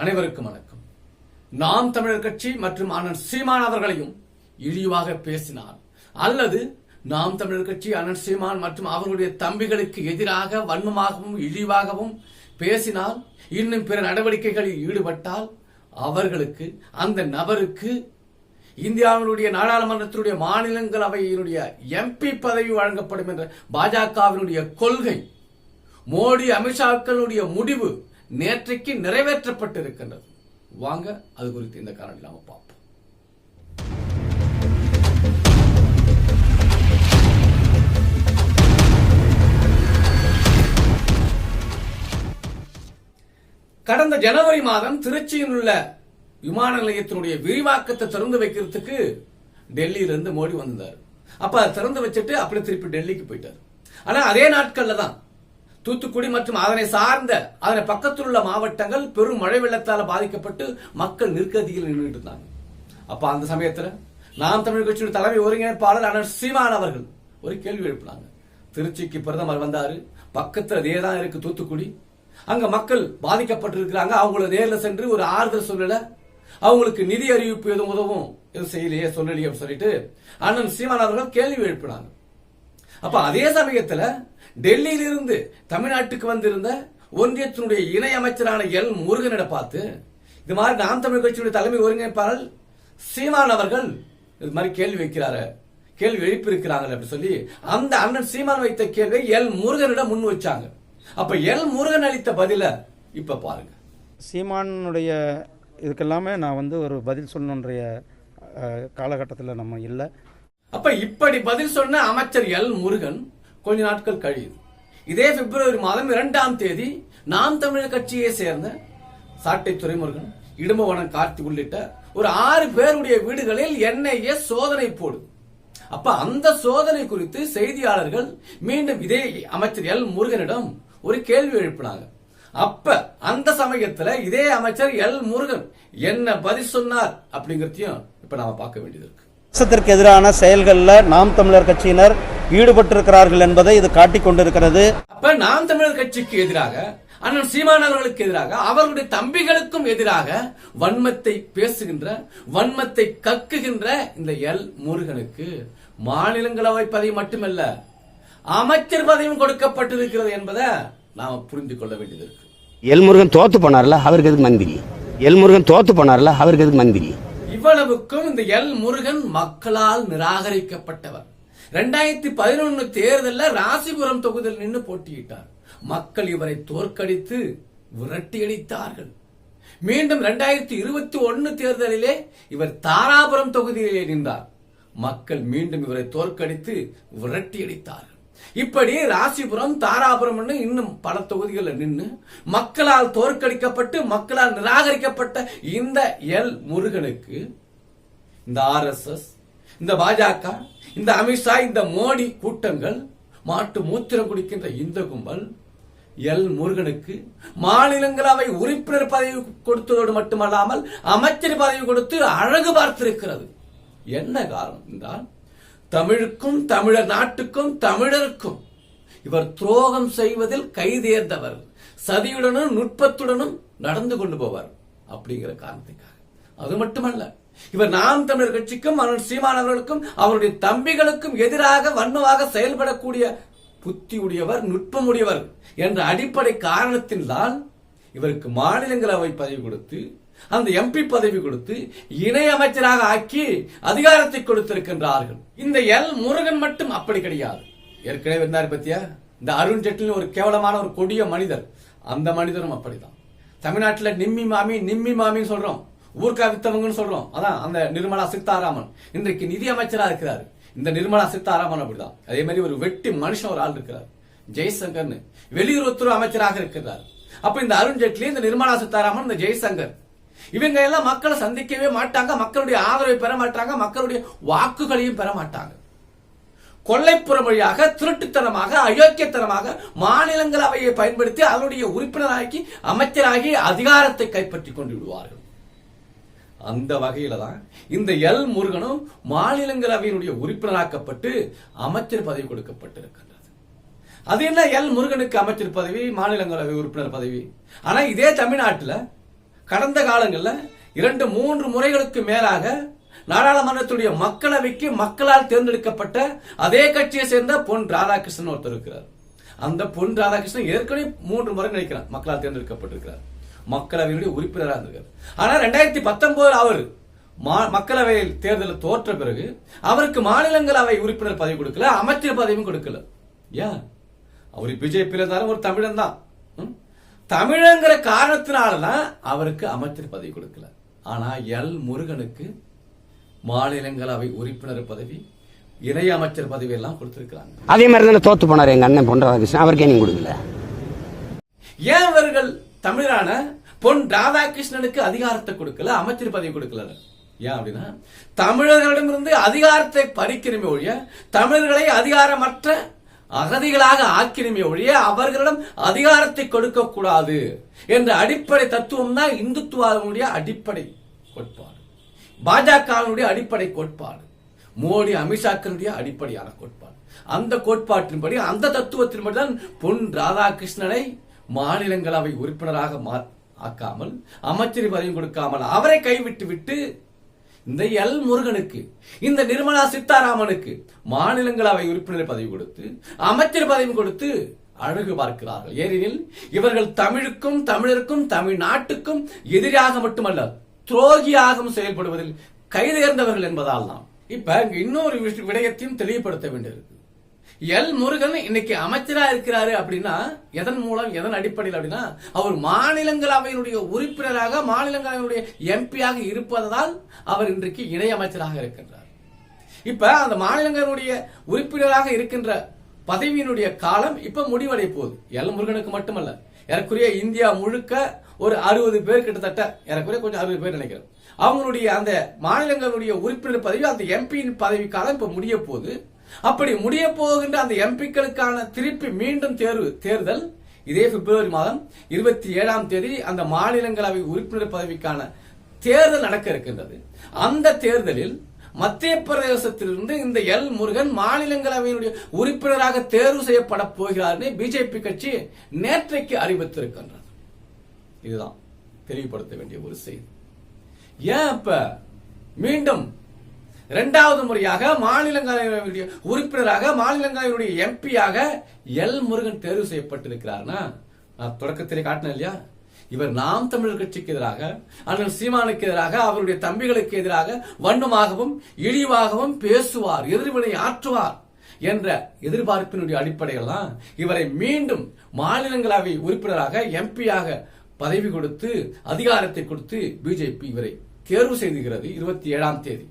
அனைவருக்கும் வணக்கம். நாம் தமிழர் கட்சி மற்றும் அண்ணன் சீமான் அவர்களையும் இழிவாக பேசினார். அல்லது நாம் தமிழர் கட்சி அண்ணன் சீமான் மற்றும் அவர்களுடைய தம்பிகளுக்கு எதிராக வன்மமாகவும் இழிவாகவும் பேசினால் இன்னும் பிற நடவடிக்கைகளில் ஈடுபட்டால் அவர்களுக்கு அந்த நபருக்கு இந்தியாவினுடைய நாடாளுமன்றத்தினுடைய மாநிலங்களவையினுடைய எம்பி பதவி வழங்கப்படும் என்ற பாஜகவினுடைய கொள்கை மோடி அமித்ஷாக்களுடைய முடிவு நேற்றைக்கு நிறைவேற்றப்பட்டிருக்கின்றது. வாங்க அது குறித்து இந்த காரணம் நாம பார்ப்போம். கடந்த ஜனவரி மாதம் திருச்சியில் உள்ள விமான நிலையத்தினுடைய விரிவாக்கத்தை திறந்து வைக்கிறதுக்கு டெல்லியிலிருந்து மோடி வந்தார் அப்ப திறந்து வச்சுட்டு அப்படி திருப்பி டெல்லிக்கு போயிட்டார். ஆனா அதே நாட்கள்ல தான் தூத்துக்குடி மற்றும் அதனை சார்ந்த அதனை பக்கத்தில் உள்ள மாவட்டங்கள் பெரும் மழை வெள்ளத்தால் பாதிக்கப்பட்டு மக்கள் நிற்கதியில் நின்றுட்டு இருந்தாங்க அப்ப அந்த சமயத்தில் நாம் தமிழ் கட்சியுடைய தலைமை ஒருங்கிணைப்பாளர் அண்ணன் சீமான் அவர்கள் ஒரு கேள்வி எழுப்பினாங்க. திருச்சிக்கு பிரதமர் வந்தாரு பக்கத்தில் அதே தான் இருக்கு தூத்துக்குடி. அங்க மக்கள் பாதிக்கப்பட்டிருக்கிறாங்க அவங்கள நேரில் சென்று ஒரு ஆறுதல் சொல்லல. அவங்களுக்கு நிதி அறிவிப்பு எதுவும் உதவும் எதுவும் செய்யலையே சொல்லலையே சொல்லிட்டு அண்ணன் சீமான் அவர்கள் கேள்வி எழுப்பினாங்க. அப்ப அதே சமயத்துல டெல்லியிலிருந்து தமிழ்நாட்டுக்கு வந்திருந்த ஒன்றியத்தினுடைய இணை அமைச்சரான எல். முருகனிட பார்த்து இது மாதிரி நாம் தமிழ் கட்சியுடைய தலைமை ஒருங்கிணைப்பாளர் சீமான் அவர்கள் இது மாதிரி கேள்வி வைக்கிறாரு. கேள்வி எழுப்பியிருக்கிறாங்க அப்படி சொல்லி அந்த அண்ணன் சீமான் வைத்த கேள்வியை எல். முருகனிடம் முன் வச்சாங்க. அப்ப எல். முருகன் அளித்த பதில இப்ப பாருங்க. சீமானுடைய இதுக்கெல்லாமே நான் வந்து ஒரு பதில் சொல்லணுன்றைய காலகட்டத்தில் நம்ம இல்லை. அப்ப இப்படி பதில் சொன்ன அமைச்சர் எல். முருகன் கொஞ்ச நாட்கள் கழியுது இதே பிப்ரவரி மாதம் இரண்டாம் தேதி நாம் தமிழர் கட்சியை சேர்ந்த சாட்டை துறைமுருகன் இடும்பவனம் கார்த்தி உள்ளிட்ட ஒரு ஆறு பேருடைய வீடுகளில் என்ஐஏ சோதனை போடு. அப்ப அந்த சோதனை குறித்து செய்தியாளர்கள் மீண்டும் இதே அமைச்சர் எல். முருகனிடம் ஒரு கேள்வி எழுப்பினாங்க. அப்ப அந்த சமயத்துல இதே அமைச்சர் எல். முருகன் என்ன பதில் சொன்னார் அப்படிங்கறதையும் இப்ப நாம பார்க்க வேண்டியது இருக்கு. தேசத்திற்கு எதிரான செயல்களில் நாம் தமிழர் கட்சியினர் ஈடுபட்டிருக்கிறார்கள் என்பதை இது காட்டிக் கொண்டிருக்கிறது. அப்ப நாம் தமிழர் கட்சிக்கு எதிராக அண்ணன் சீமான் அவர்களுக்கு எதிராக அவர்களுடைய தம்பிகளுக்கும் எதிராக வன்மத்தை பேசுகின்ற வன்மத்தை கக்குகின்ற இந்த எல் முருகனுக்கு மாநிலங்களவை பதவி மட்டுமல்ல அமைச்சர் பதவியும் கொடுக்கப்பட்டிருக்கிறது என்பதை நாம புரிந்து கொள்ள வேண்டியது இருக்கு. எல்முருகன் தோத்து போனார்ல அவருக்கு எதுக்கு மந்திரி? எல்முருகன் தோத்து போனார்ல அவருக்கு எதுக்கு மந்திரி? இவ்வளவுக்கும் இந்த எல் முருகன் மக்களால் நிராகரிக்கப்பட்டவர். ரெண்டாயிரத்தி பதினொன்னு தேர்தலில் ராசிபுரம் தொகுதியில் நின்று போட்டியிட்டார். மக்கள் இவரை தோற்கடித்து விரட்டியடித்தார்கள். மீண்டும் ரெண்டாயிரத்தி இருபத்தி ஒன்னு தேர்தலிலே இவர் தாராபுரம் தொகுதியிலே நின்றார். மக்கள் மீண்டும் இவரை தோற்கடித்து விரட்டியடித்தார்கள். இப்படி ராசிபுரம் தாராபுரம் இன்னும் பல தொகுதிகளில் நின்று மக்களால் தோற்கடிக்கப்பட்டு மக்களால் நிராகரிக்கப்பட்ட இந்த எல் முருகனுக்கு இந்த ஆர்எஸ்எஸ் இந்த பாஜக இந்த அமித்ஷா இந்த மோடி கூட்டங்கள் மாட்டு மூத்திரம் குடிக்கின்ற இந்த கும்பல் எல் முருகனுக்கு மாநிலங்களவை உறுப்பினர் பதவி கொடுத்ததோடு மட்டுமல்லாமல் அமைச்சர் பதவி கொடுத்து அழகு பார்த்திருக்கிறது. என்ன காரணம் என்றால் தமிழுக்கும் தமிழர் நாட்டுக்கும் தமிழருக்கும். இவர் துரோகம் செய்வதில் கைதேர்ந்தவர் சதியுடனும் நுட்பத்துடனும் நடந்து கொண்டு போவார். அப்படிங்கிற காரணத்துக்காக. அது மட்டுமல்ல இவர் நாம் தமிழர் கட்சிக்கும் அருண் சீமான் அவர்களுக்கும் அவருடைய தம்பிகளுக்கும் எதிராக வன்மமாக செயல்படக்கூடிய புத்தி உடையவர் நுட்பமுடையவர் என்ற அடிப்படை காரணத்தினால் இவருக்கு மாநிலங்களவை பதவி கொடுத்து அந்த எம்பி பதவி கொடுத்து இணை அமைச்சராக ஆக்கி அதிகாரத்தை கொடுத்திருக்கின்றார்கள். இந்த எல் முருகன் மட்டும் அப்படி கிடையாது. ஏற்கனவே இருந்தார் பத்தியா? இந்த அருண் ஜெட்லி ஒரு கேவலமான ஒரு கொடிய மனிதர். அந்த மனிதரும் அப்படிதான் தமிழ்நாட்டுல நிம்மி மாமி நிம்மி மாமின்னு சொல்றோம். ஊர்க்கா வித்தவங்கன்னு சொல்றோம். அதான் அந்த நிர்மலா சீதாராமன் இன்றைக்கு நிதி அமைச்சரா இருக்கிறார். இந்த நிர்மலா சீதாராமன் அப்படிதான் அதே மாதிரி ஒரு வெட்டி மனுஷன் ஒரு ஆள் இருக்கிறார். ஜெய்சங்கர்னு. வெளியுறவுத்துறை அமைச்சராக இருக்கிறார். அப்ப இந்த அருண் ஜெட்லி இந்த நிர்மலா சீதாராமன் இந்த ஜெய்சங்கர். இவங்க எல்லாம் மக்களை சந்திக்கவே மாட்டாங்க மக்களுடைய ஆதரவை பெற மாட்டாங்க மக்களுடைய வாக்குகளையும் பெற மாட்டாங்க. கொள்ளைப்புற வழியாக திருட்டுத்தனமாக அயோக்கியத்தனமாக மாநிலங்களவையை பயன்படுத்தி அதனுடைய உறுப்பினராக்கி அமைச்சராகி அதிகாரத்தை கைப்பற்றி கொண்டு விடுவார்கள். அந்த வகையில தான் இந்த எல் முருகனும் மாநிலங்களவையினுடைய உறுப்பினராக்கப்பட்டு அமைச்சர் பதவி கொடுக்கப்பட்டிருக்கின்றது. அது என்ன? எல் முருகனுக்கு அமைச்சர் பதவி மாநிலங்களவை உறுப்பினர் பதவி. ஆனா இதே தமிழ்நாட்டுல கடந்த காலங்களில் இரண்டு மூன்று முறைகளுக்கு மேலாக நாடாளுமன்றத்துடைய மக்களவைக்கு மக்களால் தேர்ந்தெடுக்கப்பட்ட அதே கட்சியை சேர்ந்த பொன் ராதாகிருஷ்ணன் ஒருத்தர் இருக்கிறார். அந்த பொன் ராதாகிருஷ்ணன் ஏற்கனவே மூன்று முறை நினைக்கிறார். மக்களால் தேர்ந்தெடுக்கப்பட்டிருக்கிறார். மக்களவையினுடைய உறுப்பினராக இருந்திருக்கார். ஆனால் ரெண்டாயிரத்தி பத்தொன்பதில் அவர் மா- மக்களவையில் தேர்தலில் தோற்ற பிறகு அவருக்கு மாநிலங்களவை உறுப்பினர் பதவி கொடுக்கல அமைச்சர் பதவியும் கொடுக்கல. ஏன்? அவர் பிஜேபியில இருந்தாலும் ஒரு தமிழன் தான். தமிழங்கிற காரணத்தினாலதான் அவருக்கு அமைச்சர் பதவி கொடுக்கல. ஆனா எல். முருகனுக்கு மாநிலங்களவை உறுப்பினர் பதவி இணை அமைச்சர் பதவி எல்லாம் கொடுத்திருக்கிறாங்க. அதே மாதிரி தானே தோத்து போனார் எங்க அண்ணன் பொன் ராதாகிருஷ்ணன். அவருக்கே நீங்க கொடுக்கல? ஏன் இவர்கள் தமிழரான பொன் ராதாகிருஷ்ணனுக்கு அதிகாரத்தை கொடுக்கல அமைச்சர் பதவி கொடுக்கல? ஏன் அப்படின்னா தமிழர்களிடமிருந்து அதிகாரத்தை பறிக்கணுமே ஒழிய தமிழர்களை அதிகாரமற்ற அகதிகளாக ஆக்கினுமே ஒழிய அவர்களிடம் அதிகாரத்தை கொடுக்க கூடாது என்ற அடிப்படை தத்துவம் தான் இந்துத்துவாதனுடைய அடிப்படை கோட்பாடு. பாஜகவினுடைய அடிப்படை கோட்பாடு. மோடி அமித்ஷாக்களுடைய அடிப்படையான கோட்பாடு. அந்த கோட்பாட்டின்படி அந்த தத்துவத்தின்படி தான் பொன் ராதாகிருஷ்ணனை மாநிலங்களவை உறுப்பினராக மா- ஆக்காமல் அமைச்சர் பதவியும் கொடுக்காமல் அவரை கைவிட்டு விட்டு இந்த எல் முருகனுக்கு இந்த நிர்மலா சீதாராமனுக்கு மாநிலங்களவை உறுப்பினர் பதவி கொடுத்து அமைச்சர் பதவி கொடுத்து அழகு பார்க்கிறார்கள். ஏனெனில் இவர்கள் தமிழுக்கும் தமிழருக்கும் தமிழ்நாட்டுக்கும் எதிராக மட்டுமல்ல துரோகியாகவும் செயல்படுவதில் கைதேர்ந்தவர்கள் என்பதால் தான். இப்ப இன்னொரு விடயத்தையும் தெளிவுபடுத்த வேண்டியிருக்கு. எல் முருகன் இன்னைக்கு அமைச்சரா இருக்கிறாரு அப்படின்னா எதன் மூலம் எதன் அடிப்படையில் அப்படின்னா அவர் மாநிலங்களவையினுடைய உறுப்பினராக மாநிலங்களவையினுடைய எம்பியாக இருப்பதால் அவர் இன்றைக்கு இணையமைச்சராக இருக்கின்றார். இப்ப அந்த மாநிலங்களுடைய உறுப்பினராக இருக்கின்ற பதவியினுடைய காலம் இப்ப முடிவடைய போகுது. எல் முருகனுக்கு மட்டுமல்ல ஏறக்குறைய இந்தியா முழுக்க ஒரு அறுபது பேர் கிட்டத்தட்ட ஏறக்குறைய கொஞ்சம் அறுபது பேர் நினைக்கிறேன். அவங்களுடைய அந்த மாநிலங்களுடைய உறுப்பினர் பதவி அந்த எம்பியின் பதவி காலம் இப்ப முடிய போகுது. அப்படி முடிய போகின்ற அந்த எம்பிக்களுக்கான திருப்பி மீண்டும் தேர்வு தேர்தல் இதே பிப்ரவரி மாதம் இருபத்தி ஏழாம் தேதி அந்த மாநிலங்களவை உறுப்பினர் பதவிக்கான தேர்தல் நடக்க இருக்கின்றது. அந்த தேர்தலில் மத்திய பிரதேசத்திலிருந்து இந்த எல் முருகன் மாநிலங்களவையினுடைய உறுப்பினராக தேர்வு செய்யப்பட போகிறார்னு பிஜேபி கட்சி நேற்றைக்கு அறிவித்திருக்கின்றது. இதுதான் தெளிவுபடுத்த வேண்டிய ஒரு செய்தி. ஏன் இப்ப மீண்டும் இரண்டாவது முறையாக மாநிலங்களவையுடைய உறுப்பினராக மாநிலங்களவையுடைய எம்பியாக எல் முருகன் தேர்வு செய்யப்பட்டிருக்கிறார்னா நான் தொடக்கத்திலே காட்டினேன் இல்லையா? இவர் நாம் தமிழர் கட்சிக்கு எதிராக அண்ணன் சீமானுக்கு எதிராக அவருடைய தம்பிகளுக்கு எதிராக வண்ணமாகவும் இழிவாகவும் பேசுவார் எதிர்வினை ஆற்றுவார் என்ற எதிர்பார்ப்பினுடைய அடிப்படையில் தான் இவரை மீண்டும் மாநிலங்களவை உறுப்பினராக எம்பியாக பதவி கொடுத்து அதிகாரத்தை கொடுத்து பிஜேபி இவரை தேர்வு செய்துகிறது இருபத்தி ஏழாம் தேதி.